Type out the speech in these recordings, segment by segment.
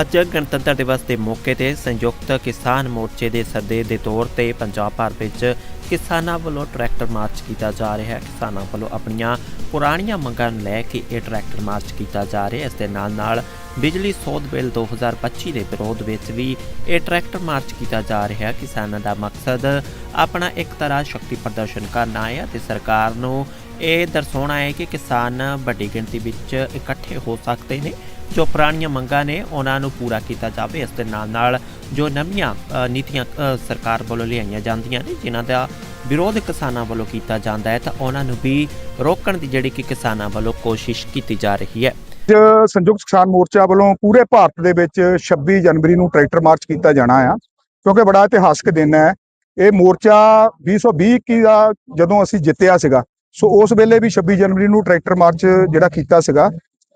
ਅੱਜ ਗਣਤੰਤਰ ਦਿਵਸ ਦੇ ਮੌਕੇ ਤੇ ਸੰਯੁਕਤ ਕਿਸਾਨ ਮੋਰਚੇ ਦੇ ਸੱਦੇ ਦੇ ਤੌਰ ਤੇ ਪੰਜਾਬ ਭਰ ਵਿੱਚ ਕਿਸਾਨਾਂ ਵੱਲੋਂ ਟਰੈਕਟਰ ਮਾਰਚ ਕੀਤਾ ਜਾ ਰਿਹਾ ਹੈ। ਕਿਸਾਨਾਂ ਵੱਲੋਂ ਆਪਣੀਆਂ ਪੁਰਾਣੀਆਂ ਮੰਗਾਂ ਨੂੰ ਲੈ ਕੇ ਇਹ ਟਰੈਕਟਰ ਮਾਰਚ ਕੀਤਾ ਜਾ ਰਿਹਾ ਹੈ। ਇਸ ਦੇ ਨਾਲ ਨਾਲ ਬਿਜਲੀ ਸੋਧ ਬਿੱਲ 2025 ਦੇ ਵਿਰੋਧ ਵਿੱਚ ਵੀ ਇਹ ਟਰੈਕਟਰ ਮਾਰਚ ਕੀਤਾ ਜਾ ਰਿਹਾ ਹੈ। ਕਿਸਾਨਾਂ ਦਾ ਮਕਸਦ ਆਪਣਾ ਇੱਕ ਤਰ੍ਹਾਂ ਸ਼ਕਤੀ ਪ੍ਰਦਰਸ਼ਨ ਕਰਨਾ ਹੈ ਤੇ ਸਰਕਾਰ ਨੂੰ ਇਹ ਦਰਸਾਉਣਾ ਹੈ ਕਿ ਕਿਸਾਨ ਵੱਡੀ ਗਿਣਤੀ ਵਿੱਚ ਇਕੱਠੇ ਹੋ ਸਕਦੇ ਨੇ। ਜੋ ਪੁਰਾਣੀਆਂ ਮੰਗਾਂ ਨੇ, ਉਹਨਾਂ ਨੂੰ ਪੂਰਾ ਕੀਤਾ ਜਾਵੇ। ਇਸ ਦੇ ਨਾਲ ਨਾਲ ਜੋ ਨਵੀਆਂ ਨੀਤੀਆਂ ਸਰਕਾਰ ਵੱਲੋਂ ਲਿਆਈਆਂ ਜਾਂਦੀਆਂ ਨੇ, ਜਿਨ੍ਹਾਂ ਦਾ ਵਿਰੋਧ ਕਿਸਾਨਾਂ ਵੱਲੋਂ ਕੀਤਾ ਜਾਂਦਾ ਹੈ, ਤਾਂ ਉਹਨਾਂ ਨੂੰ ਵੀ ਰੋਕਣ ਦੀ ਜਿਹੜੀ ਕਿ ਕਿਸਾਨਾਂ ਵੱਲੋਂ ਕੋਸ਼ਿਸ਼ ਕੀਤੀ ਜਾ ਰਹੀ ਹੈ। ਅੱਜ ਸੰਯੁਕਤ ਕਿਸਾਨ ਮੋਰਚਾ ਵੱਲੋਂ ਪੂਰੇ ਭਾਰਤ ਦੇ ਵਿੱਚ 26 ਜਨਵਰੀ ਨੂੰ ਟਰੈਕਟਰ ਮਾਰਚ ਕੀਤਾ ਜਾਣਾ ਆ, ਕਿਉਂਕਿ ਬੜਾ ਇਤਿਹਾਸਕ ਦਿਨ ਹੈ। ਇਹ ਮੋਰਚਾ 2020 ਕੀ ਦਾ ਜਦੋਂ ਅਸੀਂ ਜਿੱਤਿਆ ਸੀਗਾ ਸੋ ਉਸ ਵੇਲੇ ਵੀ 26 ਜਨਵਰੀ ਨੂੰ ਟਰੈਕਟਰ ਮਾਰਚ ਜਿਹੜਾ ਕੀਤਾ ਸੀਗਾ,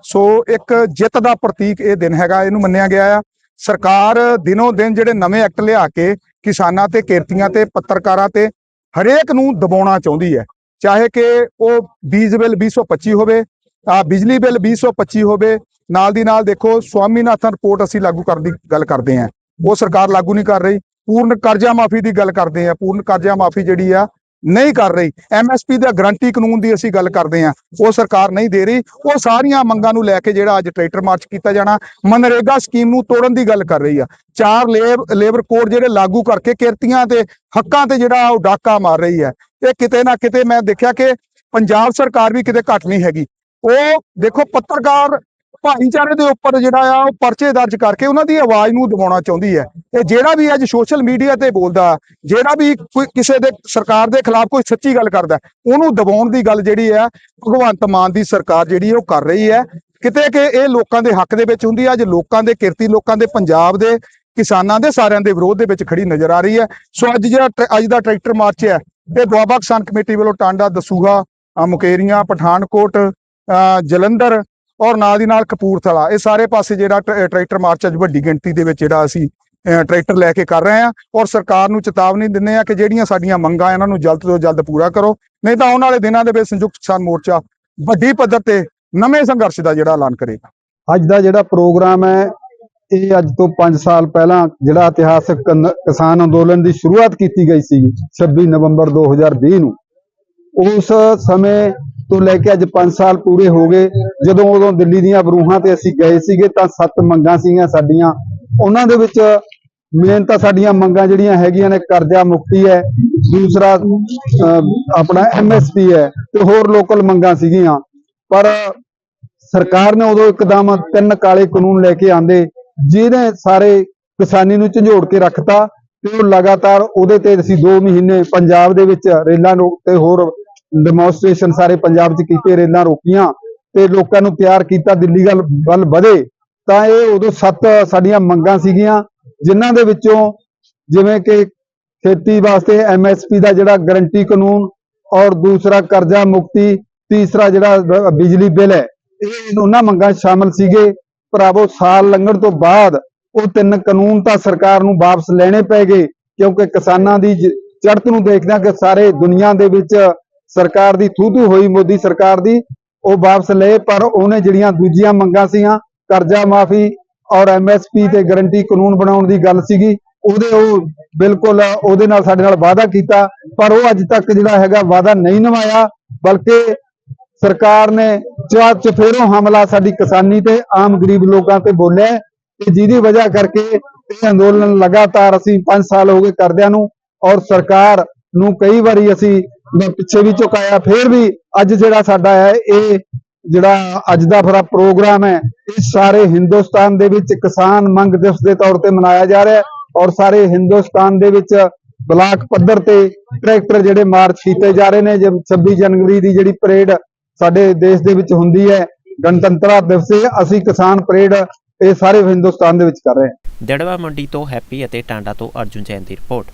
ਸੋ ਇੱਕ ਜਿੱਤ ਦਾ ਪ੍ਰਤੀਕ ਇਹ ਦਿਨ ਹੈਗਾ, ਇਹਨੂੰ ਮੰਨਿਆ ਗਿਆ ਆ। ਸਰਕਾਰ ਦਿਨੋਂ ਦਿਨ ਜਿਹੜੇ ਨਵੇਂ ਐਕਟ ਲਿਆ ਕੇ ਕਿਸਾਨਾਂ ਤੇ, ਕਿਰਤੀਆਂ ਤੇ, ਪੱਤਰਕਾਰਾਂ ਤੇ ਹਰੇਕ ਨੂੰ ਦਬਾਉਣਾ ਚਾਹੁੰਦੀ ਹੈ। ਚਾਹੇ ਕਿ ਉਹ ਬੀਜ ਬਿੱਲ 2025 ਹੋਵੇ, ਆ ਬਿਜਲੀ ਬਿੱਲ 2025 ਹੋਵੇ, ਨਾਲ ਦੀ ਨਾਲ ਦੇਖੋ ਸਵਾਮੀਨਾਥਨ ਰਿਪੋਰਟ ਅਸੀਂ ਲਾਗੂ ਕਰਨ ਦੀ ਗੱਲ ਕਰਦੇ ਆਂ ਉਹ ਸਰਕਾਰ ਲਾਗੂ ਨਹੀਂ ਕਰ ਰਹੀ, ਪੂਰਨ ਕਰਜ਼ਾ ਮਾਫੀ ਦੀ ਗੱਲ ਕਰਦੇ ਆਂ ਪੂਰਨ ਕਰਜ਼ਾ ਮਾਫੀ ਜਿਹੜੀ ਆ ਨਹੀਂ ਕਰ ਰਹੀ। ਐਮਐਸਪੀ ਦਾ ਗਰੰਟੀ ਕਾਨੂੰਨ ਦੀ ਅਸੀਂ ਗੱਲ ਕਰਦੇ ਆਂ ਉਹ ਸਰਕਾਰ ਨਹੀਂ ਦੇ ਰਹੀ। ਉਹ ਸਾਰੀਆਂ ਮੰਗਾਂ ਨੂੰ ਲੈ ਕੇ ਜਿਹੜਾ ਅੱਜ ਟਰੈਕਟਰ ਮਾਰਚ ਕੀਤਾ ਜਾਣਾ ਮਨਰੇਗਾ ਸਕੀਮ ਨੂੰ ਤੋੜਨ ਦੀ ਗੱਲ ਕਰ ਰਹੀ ਆ। ਚਾਰ ਲੇਬ, ਲੇਬਰ ਕੋਡ ਜਿਹੜੇ ਲਾਗੂ ਕਰਕੇ ਕਿਰਤੀਆਂ ਤੇ ਹੱਕਾਂ ਤੇ ਜਿਹੜਾ ਉਹ ਡਾਕਾ ਮਾਰ ਰਹੀ ਹੈ ਇਹ ਕਿਤੇ ਨਾ ਕਿਤੇ ਮੈਂ ਦੇਖਿਆ ਕਿ ਪੰਜਾਬ ਸਰਕਾਰ ਵੀ ਕਿਤੇ ਘੱਟ ਨਹੀਂ ਹੈਗੀ। ਉਹ ਦੇਖੋ ਪੱਤਰਕਾਰ ਭਾਈਚਾਰੇ ਦੇ ਉੱਪਰ ਜਿਹੜਾ ਆ, ਉਹ ਪਰਚੇ ਦਰਜ ਕਰਕੇ ਉਹਨਾਂ ਦੀ ਆਵਾਜ਼ ਨੂੰ ਦਬਾਉਣਾ ਚਾਹੁੰਦੀ ਹੈ। ਤੇ ਜਿਹੜਾ ਵੀ ਅੱਜ ਸੋਸ਼ਲ ਮੀਡੀਆ ਤੇ ਬੋਲਦਾ, ਜਿਹੜਾ ਵੀ ਕੋਈ ਕਿਸੇ ਦੇ ਸਰਕਾਰ ਦੇ ਖਿਲਾਫ ਕੋਈ ਸੱਚੀ ਗੱਲ ਕਰਦਾ, ਉਹਨੂੰ ਦਬਾਉਣ ਦੀ ਗੱਲ ਜਿਹੜੀ ਹੈ, ਭਗਵੰਤ ਮਾਨ ਦੀ ਸਰਕਾਰ ਜਿਹੜੀ ਉਹ ਕਰ ਰਹੀ ਹੈ। ਕਿਤੇ ਕਿ ਇਹ ਲੋਕਾਂ ਦੇ ਹੱਕ ਦੇ ਵਿੱਚ ਹੁੰਦੀ ਹੈ, ਅੱਜ ਲੋਕਾਂ ਦੇ ਕਿਰਤੀ, ਲੋਕਾਂ ਦੇ ਪੰਜਾਬ ਦੇ ਕਿਸਾਨਾਂ ਦੇ ਸਾਰਿਆਂ ਦੇ ਵਿਰੋਧ ਦੇ ਵਿੱਚ ਖੜੀ ਨਜ਼ਰ ਆ ਰਹੀ ਹੈ। ਸੋ ਅੱਜ ਜਿਹੜਾ ਟਰ- ਅੱਜ ਦਾ ਟਰੈਕਟਰ ਮਾਰਚ ਹੈ ਇਹ ਦੁਆਬਾ ਕਿਸਾਨ ਕਮੇਟੀ ਵੱਲੋਂ ਟਾਂਡਾ, ਦਸੂਹਾ ਮੁਕੇਰੀਆਂ, ਪਠਾਨਕੋਟ ਜਲੰਧਰ ਔਰ ਨਾਲ ਦੀ ਨਾਲ ਕਪੂਰਥਲਾ। ਇਹ ਸਾਰੇ ਪਾਸੇ ਜਿਹੜਾ ਟਰੈਕਟਰ ਮਾਰਚ ਅੱਜ ਵੱਡੀ ਗਿਣਤੀ ਦੇ ਵਿੱਚ ਜਿਹੜਾ ਅਸੀਂ ਅ, ਟਰੈਕਟਰ ਲੈ ਕੇ ਕਰ ਰਹੇ ਹਾਂ ਔਰ ਸਰਕਾਰ ਨੂੰ ਚੇਤਾਵਨੀ ਦਿੰਦੇ ਆ ਕਿ ਜਿਹੜੀਆਂ ਸਾਡੀਆਂ ਮੰਗਾਂ ਇਹਨਾਂ ਨੂੰ ਜਲਦ ਤੋਂ ਜਲਦ ਪੂਰਾ ਕਰੋ ਨਹੀਂ ਤਾਂ ਆਉਣ ਵਾਲੇ ਦਿਨਾਂ ਦੇ ਵਿੱਚ ਸੰਯੁਕਤ ਕਿਸਾਨ ਮੋਰਚਾ ਵੱਡੀ ਪੱਧਰ ਤੇ ਨਵੇਂ ਸੰਘਰਸ਼ ਦਾ ਜਿਹੜਾ ਐਲਾਨ ਕਰੇਗਾ। ਅੱਜ ਦਾ ਜਿਹੜਾ ਪ੍ਰੋਗਰਾਮ ਹੈ ਇਹ ਅੱਜ ਤੋਂ 5 ਸਾਲ ਪਹਿਲਾਂ ਜਿਹੜਾ ਇਤਿਹਾਸਕ ਕਿਸਾਨ ਅੰਦੋਲਨ ਦੀ ਸ਼ੁਰੂਆਤ ਕੀਤੀ ਗਈ ਸੀ 26 ਨਵੰਬਰ 2020 ਨੂੰ। ਉਸ ਸਮੇਂ ਤੋਂ ਲੈ ਕੇ ਅੱਜ 5 ਸਾਲ ਪੂਰੇ ਹੋ ਗਏ। ਜਦੋਂ ਉਦੋਂ ਦਿੱਲੀ ਦੀਆਂ ਬਰੂਹਾਂ ਤੇ ਅਸੀਂ ਗਏ ਸੀਗੇ ਤਾਂ ਸੱਤ ਮੰਗਾਂ ਸੀਗੀਆਂ ਸਾਡੀਆਂ। ਉਹਨਾਂ ਦੇ ਵਿੱਚ ਮੇਨ ਤਾਂ ਸਾਡੀਆਂ ਮੰਗਾਂ ਜਿਹੜੀਆਂ ਹੈਗੀਆਂ ਨੇ ਕਰਜ਼ਾ ਮੁਕਤੀ ਹੈ ਦੂਸਰਾ ਅਹ, ਆਪਣਾ ਐਮਐਸਪੀ ਹੈ ਤੇ ਹੋਰ ਲੋਕਲ ਮੰਗਾਂ ਸੀਗੀਆਂ। ਪਰ ਸਰਕਾਰ ਨੇ ਉਦੋਂ ਇੱਕਦਮ ਤਿੰਨ ਕਾਲੇ ਕਾਨੂੰਨ ਲੈ ਕੇ ਆਂਦੇ ਜਿਹਨੇ ਸਾਰੇ ਕਿਸਾਨੀ ਨੂੰ ਝੰਜੋੜ ਕੇ ਰੱਖਤਾ ਤੇ ਉਹ ਲਗਾਤਾਰ ਉਹਦੇ ਤੇ ਅਸੀਂ 2 ਮਹੀਨੇ ਪੰਜਾਬ ਦੇ ਵਿੱਚ ਰੇਲਾਂ ਰੋਕ ਤੇ ਹੋਰ ਡੈਮੋਨਸਟ੍ਰੇਸ਼ਨ ਸਾਰੇ ਪੰਜਾਬ 'ਚ ਕੀਤੇ ਰੇਲਾਂ ਰੋਕੀਆਂ ਤੇ ਲੋਕਾਂ ਨੂੰ ਤਿਆਰ ਕੀਤਾ ਦਿੱਲੀ ਵੱਲ ਵੱਲ ਵਧੇ, ਤਾਂ ਇਹ ਉਦੋਂ ਸੱਤ ਸਾਡੀਆਂ ਮੰਗਾਂ ਸੀਗੀਆਂ, ਜਿਨ੍ਹਾਂ ਦੇ ਵਿੱਚੋਂ ਜਿਵੇਂ ਕਿ ਖੇਤੀ ਵਾਸਤੇ ਐਮਐਸਪੀ ਦਾ ਜਿਹੜਾ ਗਰੰਟੀ ਕਾਨੂੰਨ ਔਰ ਦੂਸਰਾ ਕਰਜ਼ਾ ਮੁਕਤੀ, ਤੀਸਰਾ ਜਿਹੜਾ ਬਿਜਲੀ ਬਿੱਲ ਹੈ, ਇਹ ਉਹਨਾਂ ਮੰਗਾਂ 'ਚ ਸ਼ਾਮਲ ਸੀਗੇ। ਭਰਾਵੋ, ਸਾਲ ਲੰਘਣ ਤੋਂ ਬਾਅਦ ਉਹ ਤਿੰਨ ਕਾਨੂੰਨ ਤਾਂ ਸਰਕਾਰ ਨੂੰ ਵਾਪਸ ਲੈਣੇ ਪੈ ਗਏ, ਕਿਉਂਕਿ ਕਿਸਾਨਾਂ ਦੀ ਜ- ਚੜ੍ਹਤ ਨੂੰ ਦੇਖਦਿਆਂ ਕਿ ਸਾਰੇ ਦੁਨੀਆ ਦੇ ਵਿੱਚ ਸਰਕਾਰ ਦੀ ਥੂ ਥੂ ਹੋਈ ਮੋਦੀ ਸਰਕਾਰ ਦੀ, ਉਹ ਵਾਪਸ ਲਏ, ਪਰ ਉਹਨੇ ਜਿਹੜੀਆਂ ਦੂਜੀਆਂ ਮੰਗਾਂ ਸੀਆਂ, ਕਰਜ਼ਾ ਮਾਫੀ ਔਰ ਐਮਐਸਪੀ ਤੇ ਗਰੰਟੀ ਕਾਨੂੰਨ ਬਣਾਉਣ ਦੀ ਗੱਲ ਸੀਗੀ, ਉਹਦੇ ਉਹ ਬਿਲਕੁਲ ਉਹਦੇ ਨਾਲ ਸਾਡੇ ਨਾਲ ਵਾਅਦਾ ਕੀਤਾ, ਪਰ ਉਹ ਅੱਜ ਤੱਕ ਜਿਹੜਾ ਹੈਗਾ ਵਾਅਦਾ ਨਹੀਂ ਨਿਭਾਇਆ, ਬਲਕਿ ਸਰਕਾਰ ਨੇ ਚਾ ਚਫੇਰੋਂ ਹਮਲਾ ਸਾਡੀ ਕਿਸਾਨੀ ਤੇ ਆਮ ਗਰੀਬ ਲੋਕਾਂ ਤੇ ਬੋਲਿਆ, ਤੇ ਜਿਹਦੀ ਵਜ੍ਹਾ ਕਰਕੇ ਇਹ ਅੰਦੋਲਨ ਲਗਾਤਾਰ ਅਸੀਂ 5 ਸਾਲ ਹੋ ਗਏ ਕਰਦਿਆਂ ਨੂੰ, ਔਰ ਸਰਕਾਰ ਨੂੰ ਕਈ ਵਾਰੀ ਅਸੀਂ ਪਿੱਛੇ ਵੀ ਝੁਕਾਇਆ, ਫਿਰ ਵੀ ਅੱਜ ਜਿਹੜਾ ਸਾਡਾ ਹੈ, ਇਹ ਜਿਹੜਾ ਅੱਜ ਦਾ ਫਰਾ ਪ੍ਰੋਗਰਾਮ ਹੈ, ਇਹ ਸਾਰੇ ਹਿੰਦੁਸਤਾਨ ਦੇ ਵਿੱਚ ਕਿਸਾਨ ਮੰਗ ਦਿਵਸ ਦੇ ਤੌਰ ਤੇ ਮਨਾਇਆ ਜਾ ਰਿਹਾ ਹੈ ਔਰ ਸਾਰੇ ਹਿੰਦੁਸਤਾਨ ਦੇ ਵਿੱਚ ਬਲਾਕ ਪੱਧਰ ਤੇ ਟਰੈਕਟਰ ਜਿਹੜੇ ਮਾਰਚ ਕੀਤੇ ਜਾ ਰਹੇ ਨੇ, ਜਿਵੇਂ 26 ਜਨਵਰੀ ਦੀ ਜਿਹੜੀ ਪਰੇਡ ਸਾਡੇ ਦੇਸ਼ ਦੇ ਵਿੱਚ ਹੁੰਦੀ ਹੈ, ਗਣਤੰਤਰ ਦਿਵਸ ਅਸੀਂ ਕਿਸਾਨ ਪਰੇਡ ਇਹ ਸਾਰੇ ਹਿੰਦੁਸਤਾਨ ਦੇ ਵਿੱਚ ਕਰ ਰਹੇ ਹਾਂ। ਦੜਵਾ ਮੰਡੀ ਤੋਂ ਹੈਪੀ ਅਤੇ ਟਾਂਡਾ ਤੋਂ ਅਰਜੁਨ ਜੈਨ ਦੀ ਰਿਪੋਰਟ।